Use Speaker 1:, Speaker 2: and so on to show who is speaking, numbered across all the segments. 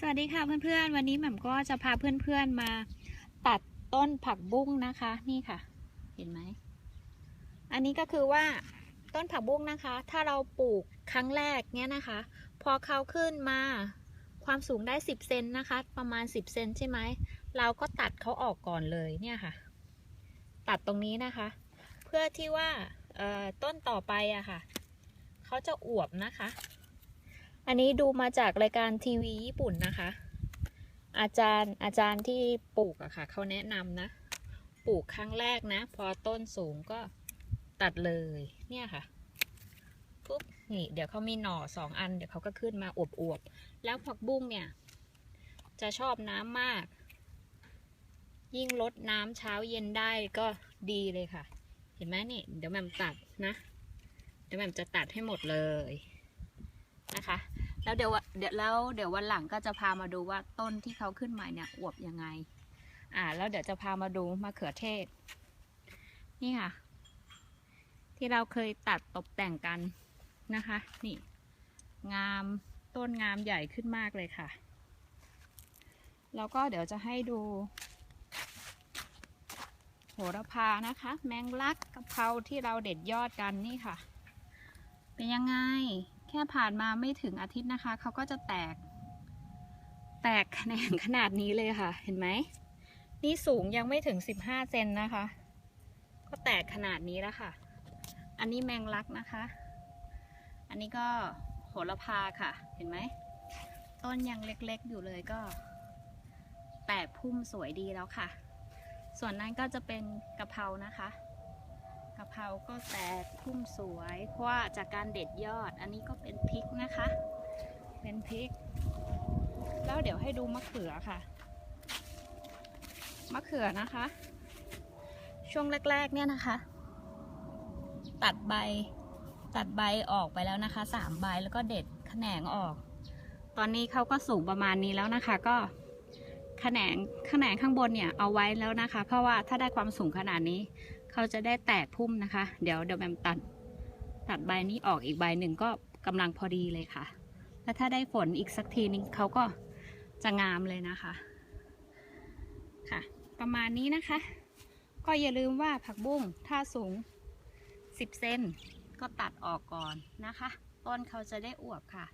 Speaker 1: สวัสดีค่ะเพื่อนๆ วันนี้แหม่มก็จะพาเพื่อนๆมาตัดต้นผักบุ้งนะคะ นี่ค่ะ เห็นไหม อันนี้ก็คือว่าต้นผักบุ้งนะคะ ถ้าเราปลูกครั้งแรกเนี้ยนะคะ พอเขาขึ้นมาความสูงได้ 10 เซนนะคะ ประมาณ 10 เซนใช่ไหม เราก็ตัดเขาออกก่อนเลยเนี่ยค่ะ ตัดตรงนี้นะคะ เพื่อที่ว่าต้นต่อไปอะค่ะ เขาจะอวบนะคะ อันนี้ดูมาจากรายการทีวีญี่ปุ่นนะคะ อาจารย์อาจารย์ที่ปลูกอะค่ะเขาแนะนำนะ ปลูกครั้งแรกนะ พอต้นสูงก็ตัดเลยเนี่ยค่ะปุ๊บนี่เดี๋ยวเขามีหน่อสองอัน เดี๋ยวเขาก็ขึ้นมาอวบๆ แล้วผักบุ้งเนี่ย จะชอบน้ำมาก ยิ่งลดน้ำเช้าเย็นได้ก็ดีเลยค่ะ เห็นไหมนี่ เดี๋ยวแหม่มตัดนะ เดี๋ยวแหม่มจะตัดให้หมดเลยนะคะ แล้วเดี๋ยววันเดี๋ยวแล้วเดี๋ยววันหลังก็จะพามาดูว่าต้นที่เขาขึ้นใหม่เนี่ยอวบยังไง อ่า แล้วเดี๋ยวจะพามาดูมะเขือเทศ นี่ค่ะ ที่เราเคยตัดตกแต่งกันนะคะ นี่ งามต้นงามใหญ่ขึ้นมากเลยค่ะ แล้วก็เดี๋ยวจะให้ดู โหระพานะคะ แมงลักกะเพราที่เราเด็ดยอดกันนี่ค่ะ เป็นยังไง แค่ผ่านมาไม่ถึงอาทิตย์นะคะ เขาก็จะแตก แตกแขนงขนาดนี้เลยค่ะ เห็นไหม นี่สูงยังไม่ถึง15เซนนะคะ ก็แตกขนาดนี้แล้วค่ะ อันนี้แมงลักนะคะ อันนี้ก็โหระพาค่ะ เห็นไหม ต้นยังเล็กๆอยู่เลยก็ แตกพุ่มสวยดีแล้วค่ะ ส่วนนั้นก็จะเป็นกะเพรานะคะ กะเพราก็แตกพุ่มสวย เพราะว่าจากการเด็ดยอด อันนี้ก็เป็นพริกนะคะ เป็นพริก แล้วเดี๋ยวให้ดูมะเขือค่ะ มะเขือนะคะ ช่วงแรก ๆ เนี่ยนะคะ ตัดใบ ตัดใบออกไปแล้วนะคะสามใบแล้วก็เด็ดแขนงออก ตอนนี้เขาก็สูงประมาณนี้แล้วนะคะ ก็แขนงแขนงข้างบนเนี่ยเอาไว้แล้วนะคะ เพราะว่าถ้าได้ความสูงขนาดนี้ เขาจะได้แตกพุ่มนะคะ เดี๋ยวเดี๋ยวแบมตัด ตัดใบนี้ออกอีกใบหนึ่งก็กำลังพอดีเลยค่ะ แล้วถ้าได้ฝนอีกสักทีนึงเขาก็จะงามเลยนะคะ ค่ะ ประมาณนี้นะคะ ก็อย่าลืมว่าผักบุ้งถ้าสูง 10 เซนก็ตัดออกก่อนนะคะ ต้นเขาจะได้อวบค่ะ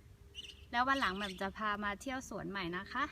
Speaker 1: แล้ววันหลังแบบจะพามาเที่ยวสวนใหม่นะคะ